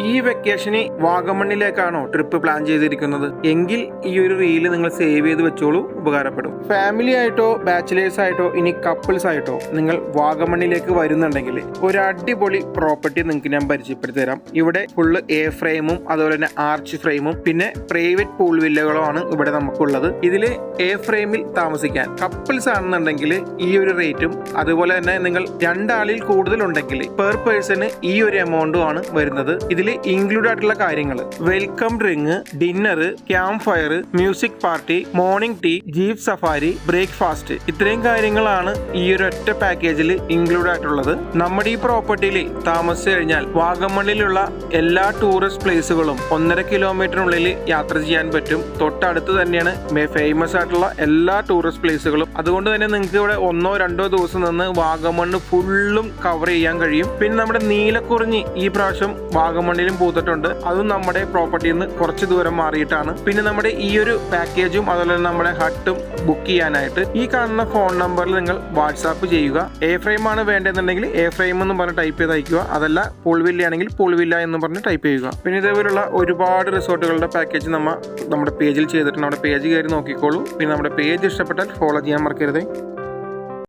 ഈ വെക്കേഷന് വാഗമണ്ണിലേക്കാണോ trip plan ചെയ്തിരിക്കുന്നത്? എങ്കിൽ ഈ ഒരു റീൽ നിങ്ങൾ സേവ് ചെയ്ത് വെച്ചോളൂ ഉപകാരപ്പെടും. ഫാമിലി ആയിട്ടോ ബാച്ചിലേഴ്സ് ആയിട്ടോ ഇനി കപ്പിൾസ് ആയിട്ടോ നിങ്ങൾ വാഗമണ്ണിലേക്ക് വരുന്നുണ്ടെങ്കിൽ ഒരു അടിപൊളി പ്രോപ്പർട്ടി നിങ്ങൾക്ക് ഞാൻ പരിചയപ്പെടുത്തി തരാം. ഇവിടെ ഫുള്ള് എ ഫ്രെയിമും അതുപോലെ തന്നെ ആർച്ച് ഫ്രെയിമും പിന്നെ പ്രൈവറ്റ് പൂൾ വില്ലകളുമാണ് ഇവിടെ നമുക്കുള്ളത്. ഇതിൽ എ ഫ്രെയിമിൽ താമസിക്കാൻ കപ്പിൾസ് ആണെന്നുണ്ടെങ്കിൽ ഈ ഒരു റേറ്റും അതുപോലെ തന്നെ നിങ്ങൾ രണ്ടാളിൽ കൂടുതൽ ഉണ്ടെങ്കിൽ പെർ പേഴ്സണ് ഈ ഒരു എമൗണ്ടും ആണ് വരുന്നത്. ഇതിൽ ഇൻക്ലൂഡ് ആയിട്ടുള്ള കാര്യങ്ങൾ welcome drink dinner camp fire music party morning tea jeep safari breakfast ഇത്രയും കാര്യങ്ങളാണ് ഈ ഒരു ഒറ്റ പാക്കേജിൽ ഇൻക്ലൂഡ് ആയിട്ടുള്ളത്. നമ്മുടെ ഈ പ്രോപ്പർട്ടിയിൽ താമസിച്ചു കഴിഞ്ഞാൽ വാഗമണ്ണിലുള്ള എല്ലാ ടൂറിസ്റ്റ് പ്ലേസുകളും ഒന്നര കിലോമീറ്ററിനുള്ളിൽ യാത്ര ചെയ്യാൻ പറ്റും. തൊട്ടടുത്ത് തന്നെയാണ് ഫേമസ് ആയിട്ടുള്ള എല്ലാ ടൂറിസ്റ്റ് പ്ലേസുകളും അതുകൊണ്ട് തന്നെ നിങ്ങൾക്ക് ഇവിടെ ഒന്നോ രണ്ടോ ദിവസം നിന്ന് വാഗമണ്ണ് ഫുള്ളും കവർ ചെയ്യാൻ കഴിയും. പിന്നെ നമ്മുടെ നീലക്കുറിഞ്ഞി ഈ പ്രാവശ്യം വാഗമണ്ണിലും പൂത്തിട്ടുണ്ട്. അതും നമ്മുടെ പ്രോപ്പർട്ടിയിൽ നിന്ന് കുറച്ച് ദൂരം മാറിയിട്ടാണ്. പിന്നെ നമ്മുടെ ഈ ഒരു പാക്കേജും അതുപോലെ തന്നെ നമ്മുടെ ഹട്ടും ബുക്ക് ചെയ്യാനായിട്ട് ഈ കാണുന്ന ഫോൺ നമ്പറിൽ നിങ്ങൾ വാട്സാപ്പ് ചെയ്യുക. എ ഫ്രെയിം ആണ് വേണ്ടതെന്നുണ്ടെങ്കിൽ എ ഫ്രെയിം എന്ന് പറഞ്ഞ് ടൈപ്പ് ചെയ്ത് അയക്കുക അതല്ല പൂൾവില്ല ആണെങ്കിൽ പൂൾവില്ല എന്ന് പറഞ്ഞ് ടൈപ്പ് ചെയ്യുക. പിന്നെ ഇതേപോലുള്ള ഒരുപാട് റിസോർട്ടുകളുടെ പാക്കേജ് നമ്മൾ നമ്മുടെ പേജിൽ ചെയ്തിട്ടുണ്ട്. നമ്മുടെ പേജ് കയറി നോക്കിക്കോളൂ. പിന്നെ നമ്മുടെ പേജ് ഇഷ്ടപ്പെട്ടാൽ ഫോളോ ചെയ്യാൻ മറക്കരുത്.